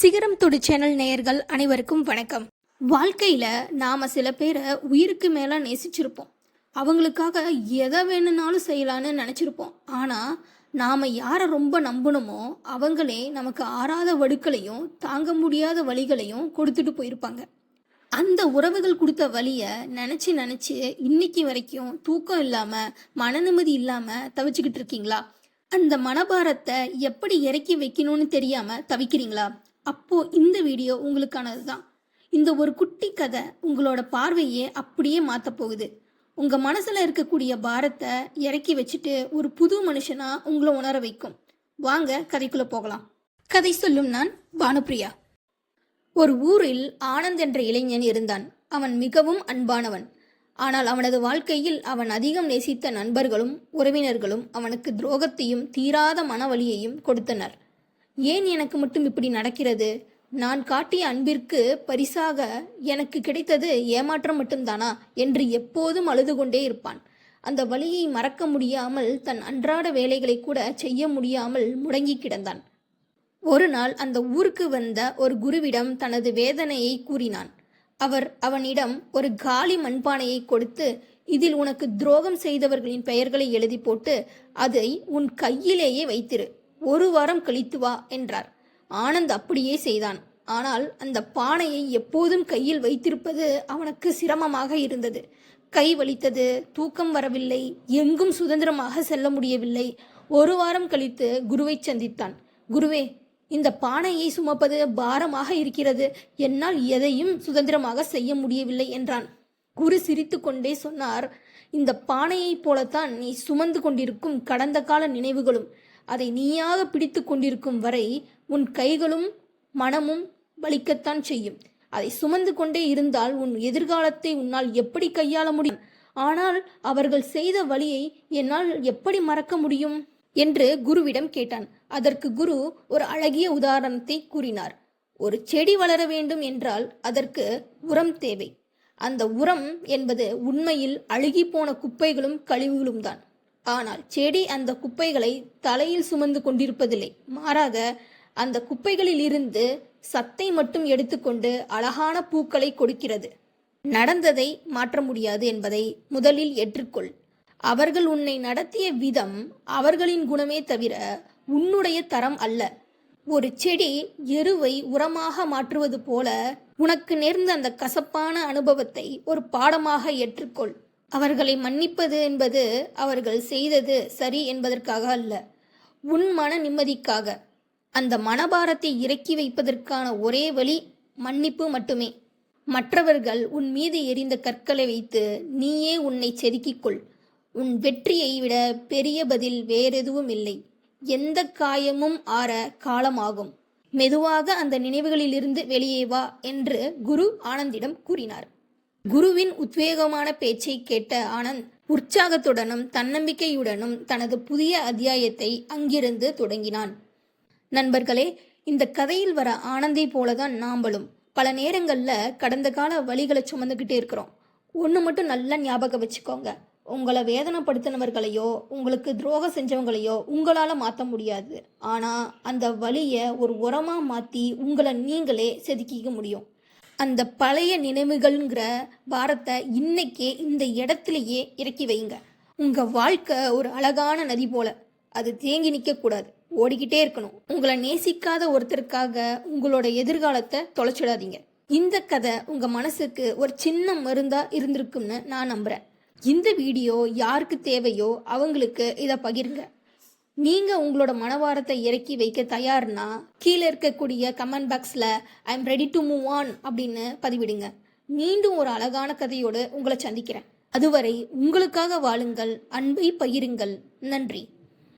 சிகரம் துடி சேனல் நேயர்கள் அனைவருக்கும் வணக்கம். வாழ்க்கையில நாம சில பேரை உயிருக்கு மேல நேசிச்சிருப்போம். அவங்களுக்காக எதை வேணும்னாலும் செய்யலான்னு நினைச்சிருப்போம். ஆனா நாம யாரை ரொம்ப நம்பணுமோ அவங்களே நமக்கு ஆறாத வடுக்களையும் தாங்க முடியாத வழிகளையும் கொடுத்துட்டு போயிருப்பாங்க. அந்த உறவுகள் கொடுத்த வழியை நினச்சி நினச்சி இன்னைக்கு வரைக்கும் தூக்கம் இல்லாமல் மன நிம்மதி இல்லாமல் தவிச்சுக்கிட்டு இருக்கீங்களா? அந்த மனபாரத்தை எப்படி இறக்கி வைக்கணும்னு தெரியாமல் தவிக்கிறீங்களா? அப்போது இந்த வீடியோ உங்களுக்கானது தான் இந்த ஒரு குட்டி கதை உங்களோட பார்வையே அப்படியே மாற்ற போகுது. உங்கள் மனசில் இருக்கக்கூடிய பாரத்தை இறக்கி வச்சுட்டு ஒரு புது மனுஷனாக உங்களை உணர வைக்கும். வாங்க கதைக்குள்ளே போகலாம். கதை சொல்லும் நான் பானுப்ரியா ஒரு ஊரில் ஆனந்த் என்ற இளைஞன் இருந்தான். அவன் மிகவும் அன்பானவன். ஆனால் அவனது வாழ்க்கையில் அவன் அதிகம் நேசித்த நண்பர்களும் உறவினர்களும் அவனுக்கு துரோகத்தையும் தீராத மனவலியையும் கொடுத்தனர். ஏன் எனக்கு மட்டும் இப்படி நடக்கிறது? நான் காட்டிய அன்பிற்கு பரிசாக எனக்கு கிடைத்தது ஏமாற்றம் மட்டும்தானா? என்று எப்போதும் அழுது கொண்டே இருப்பான். அந்த வழியை மறக்க முடியாமல் தன் அன்றாட வேலைகளை கூட செய்ய முடியாமல் முடங்கி கிடந்தான். ஒரு நாள் அந்த ஊருக்கு வந்த ஒரு குருவிடம் தனது வேதனையை கூறினான். அவர் அவனிடம் ஒரு காலி மண்பானையை கொடுத்து இதில் உனக்கு துரோகம் செய்தவர்களின் பெயர்களை எழுதி போட்டு அதை உன் கையிலேயே வைத்திரு. ஒரு வாரம் கழித்து வா என்றார். ஆனந்த் அப்படியே செய்தான். ஆனால் அந்த பானையை எப்போதும் கையில் வைத்திருப்பது அவனுக்கு சிரமமாக இருந்தது. கை வலித்தது தூக்கம் வரவில்லை எங்கும் சுதந்திரமாக செல்ல முடியவில்லை. ஒரு வாரம் கழித்து குருவை சந்தித்தான். குருவே இந்த பானையை சுமப்பது பாரமாக இருக்கிறது. என்னால் எதையும் சுதந்திரமாக செய்ய முடியவில்லை என்றான். குரு சிரித்து கொண்டே சொன்னார். இந்த பானையைப் போலத்தான் நீ சுமந்து கொண்டிருக்கும் கடந்த கால நினைவுகளும் அதை நீயாக பிடித்து கொண்டிருக்கும் வரை உன் கைகளும் மனமும் வலிக்கத்தான் செய்யும். அதை சுமந்து கொண்டே இருந்தால் உன் எதிர்காலத்தை உன்னால் எப்படி கையாள முடியும்? ஆனால் அவர்கள் செய்த வழியை என்னால் எப்படி மறக்க முடியும்? என்று குருவிடம் கேட்டான். அதற்கு குரு ஒரு அழகிய உதாரணத்தை கூறினார். ஒரு செடி வளர வேண்டும் என்றால் அதற்கு உரம் தேவை. அந்த உரம் என்பது உண்மையில் அழுகி போன குப்பைகளும் கழிவுகளும் தான். ஆனால் செடி அந்த குப்பைகளை தலையில் சுமந்து கொண்டிருப்பதில்லை. மாறாக அந்த குப்பைகளில் இருந்து சத்தை மட்டும் எடுத்துக்கொண்டு அழகான பூக்களை கொடுக்கிறது. நடந்ததை மாற்ற முடியாது என்பதை முதலில் ஏற்றுக்கொள். அவர்கள் உன்னை நடத்திய விதம் அவர்களின் குணமே தவிர உன்னுடைய தரம் அல்ல. ஒரு செடி எருவை உரமாக மாற்றுவது போல உனக்கு நேர்ந்த அந்த கசப்பான அனுபவத்தை ஒரு பாடமாக ஏற்றுக்கொள். அவர்களை மன்னிப்பது என்பது அவர்கள் செய்தது சரி என்பதற்காக அல்ல. உன் மன நிம்மதிக்காக. அந்த மனபாரத்தை இறக்கி வைப்பதற்கான ஒரே வழி மன்னிப்பு மட்டுமே. மற்றவர்கள் உன் மீது எரிந்த கற்களை வைத்து நீயே உன்னை செதுக்கிக் கொள் உன் வெற்றியை விட பெரிய பதில் வேறெதுவும் இல்லை. எந்த காயமும் ஆற காலமாகும். மெதுவாக அந்த நினைவுகளிலிருந்து வெளியே வா என்று குரு ஆனந்திடம் கூறினார். குருவின் உத்வேகமான பேச்சை கேட்ட ஆனந்த் உற்சாகத்துடனும் தன்னம்பிக்கையுடனும் தனது புதிய அத்தியாயத்தை அங்கிருந்து தொடங்கினான். நண்பர்களே இந்த கதையில் வர ஆனந்தை போலதான் நாம்பளும். பல நேரங்களில் கடந்த கால வழிகளை சுமந்துக்கிட்டே இருக்கிறோம். ஒன்று மட்டும் நல்லா ஞாபகம் வச்சுக்கோங்க. உங்களை வேதனைப்படுத்தினவர்களையோ உங்களுக்கு துரோகம் செஞ்சவங்களையோ உங்களால் மாற்ற முடியாது. ஆனால் அந்த வழியை ஒரு உரமாக மாற்றி உங்களை நீங்களே செதுக்கிக்க முடியும். அந்த பழைய நினைவுகள்ங்கிற பாரத்தை இன்னைக்கே இந்த இடத்துலையே இறக்கி வைங்க. உங்கள் வாழ்க்கை ஒரு அழகான நதி போல. அது தேங்கி நிற்கக்கூடாது ஓடிக்கிட்டே இருக்கணும். உங்களை நேசிக்காத ஒருத்தருக்காக உங்களோட எதிர்காலத்தை தொலைச்சிடாதீங்க. இந்த கதை உங்க மனசுக்கு ஒரு சின்ன மருந்தா இருந்திருக்கும்னு நான் நம்புறேன். இந்த வீடியோ யாருக்கு தேவையோ அவங்களுக்கு இதை பகிருங்க. நீங்க உங்களோட மனவாரத்தை இறக்கி வைக்க தயார்னா கீழே இருக்கக்கூடிய கமெண்ட் பாக்ஸ்ல I am ready to move on அப்படின்னு பதிவிடுங்க. மீண்டும் ஒரு அழகான கதையோடு உங்களை சந்திக்கிறேன். அதுவரை உங்களுக்காக வாழுங்கள் அன்பை பகிருங்கள். நன்றி.